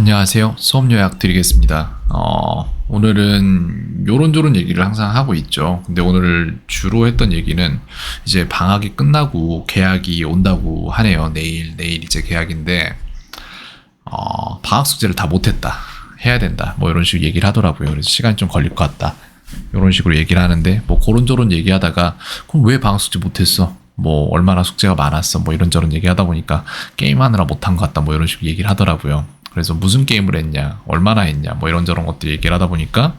안녕하세요. 수업 요약 드리겠습니다. 어, 오늘은 요런저런 얘기를 항상 하고 있죠. 근데 오늘 주로 했던 얘기는 이제 방학이 끝나고 계약이 온다고 하네요. 내일, 내일 이제 계약인데, 어, 방학 숙제를 다 못했다. 해야 된다. 뭐 이런 식으로 얘기를 하더라고요. 그래서 시간이 좀 걸릴 것 같다. 이런 식으로 얘기를 하는데, 뭐 그런저런 얘기하다가, 그럼 왜 방학 숙제 못했어? 뭐 얼마나 숙제가 많았어? 뭐 이런저런 얘기하다 보니까 게임하느라 못한 것 같다. 뭐 이런 식으로 얘기를 하더라고요. 그래서 무슨 게임을 했냐, 얼마나 했냐, 뭐 이런저런 것들 얘기를 하다 보니까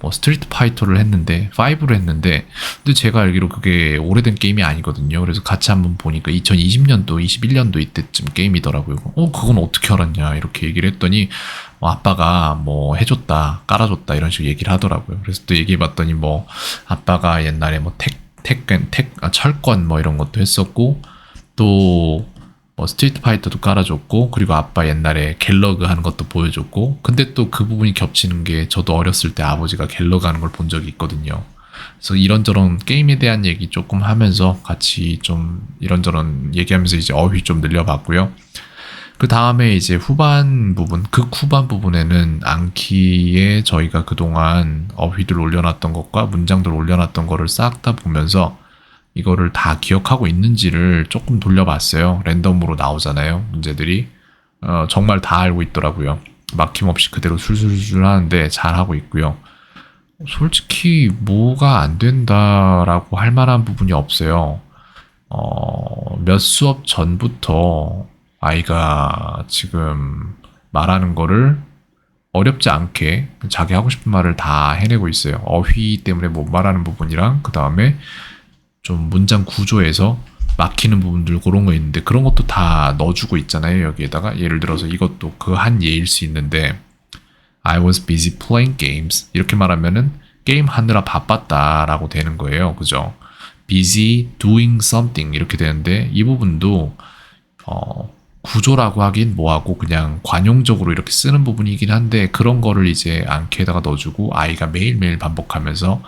뭐 스트리트 파이터를 했는데 5를 했는데 근데 제가 알기로 그게 오래된 게임이 아니거든요. 그래서 같이 한번 보니까 2020년도, 21년도 이때쯤 게임이더라고요. 어, 그건 어떻게 알았냐 이렇게 얘기를 했더니 뭐 아빠가 뭐 해줬다, 깔아줬다 이런 식으로 얘기를 하더라고요. 그래서 또 얘기해봤더니 뭐 아빠가 옛날에 뭐 택, 택, 택, 아, 철권 뭐 이런 것도 했었고 또 뭐 스트리트 파이터도 깔아줬고 그리고 아빠 옛날에 갤러그 하는 것도 보여줬고 근데 또 그 부분이 겹치는 게 저도 어렸을 때 아버지가 갤러그 하는 걸 본 적이 있거든요. 그래서 이런저런 게임에 대한 얘기 조금 하면서 같이 좀 이런저런 얘기하면서 이제 어휘 좀 늘려봤고요. 그 다음에 이제 후반 부분, 극 후반 부분에는 앙키에 저희가 그동안 어휘들 올려놨던 것과 문장들 올려놨던 거를 싹 다 보면서 이거를 다 기억하고 있는지를 조금 돌려봤어요. 랜덤으로 나오잖아요. 문제들이. 어, 정말 다 알고 있더라고요. 막힘없이 그대로 술술술 하는데 잘 하고 있고요. 솔직히 뭐가 안 된다라고 할 만한 부분이 없어요. 어, 몇 수업 전부터 아이가 지금 말하는 거를 어렵지 않게 자기 하고 싶은 말을 다 해내고 있어요. 어휘 때문에 못 말하는 부분이랑 그 다음에 좀 문장 구조에서 막히는 부분들 그런 거 있는데 그런 것도 다 넣어주고 있잖아요 여기에다가. 예를 들어서 이것도 그 한 예일 수 있는데 I was busy playing games. 이렇게 말하면은 게임 하느라 바빴다라고 되는 거예요. 그죠? busy doing something. 이렇게 되는데 이 부분도 어 구조라고 하긴 뭐하고 그냥 관용적으로 이렇게 쓰는 부분이긴 한데 그런 거를 이제 앙케에다가 넣어주고 아이가 매일매일 반복하면서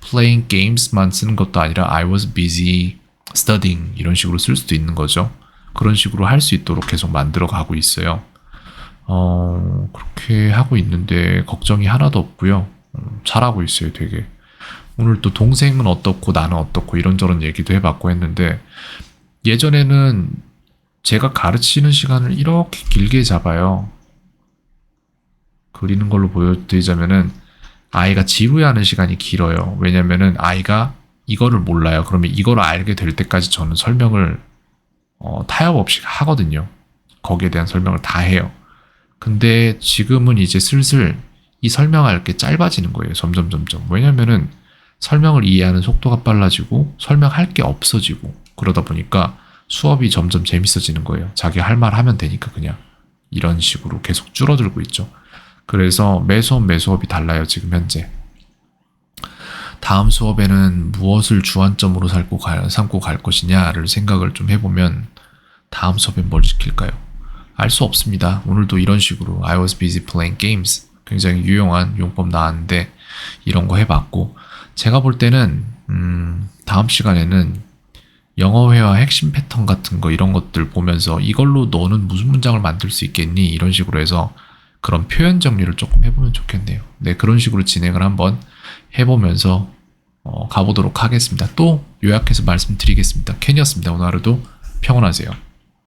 playing games만 쓰는 것도 아니라 I was busy studying 이런 식으로 쓸 수도 있는 거죠. 그런 식으로 할 수 있도록 계속 만들어 가고 있어요. 어, 그렇게 하고 있는데 걱정이 하나도 없고요. 음, 잘하고 있어요, 되게. 오늘 또 동생은 어떻고 나는 어떻고 이런저런 얘기도 해봤고 했는데 예전에는 제가 가르치는 시간을 이렇게 길게 잡아요. 그리는 걸로 보여드리자면은 아이가 지루해하는 시간이 길어요. 왜냐면은 아이가 이거를 몰라요. 그러면 이거를 알게 될 때까지 저는 설명을 어, 타협 없이 하거든요. 거기에 대한 설명을 다 해요. 근데 지금은 이제 슬슬 이 설명할 게 짧아지는 거예요. 점점 점점. 왜냐면은 설명을 이해하는 속도가 빨라지고 설명할 게 없어지고 그러다 보니까 수업이 점점 재밌어지는 거예요. 자기 할 말 하면 되니까 그냥 이런 식으로 계속 줄어들고 있죠. 그래서 매 수업 매 수업이 달라요. 지금 현재. 다음 수업에는 무엇을 주안점으로 삼고 갈, 삼고 갈 것이냐를 생각을 좀 해보면 다음 수업엔 뭘 시킬까요? 알 수 없습니다. 오늘도 이런 식으로 I was busy playing games 굉장히 유용한 용법 나왔는데 이런 거 해봤고 제가 볼 때는 음, 다음 시간에는 영어회화 핵심 패턴 같은 거 이런 것들 보면서 이걸로 너는 무슨 문장을 만들 수 있겠니? 이런 식으로 해서 그런 표현 정리를 조금 해보면 좋겠네요. 네, 그런 식으로 진행을 한번 해보면서 어, 가보도록 하겠습니다. 또 요약해서 말씀드리겠습니다. 캔이었습니다. 오늘 하루도 평온하세요.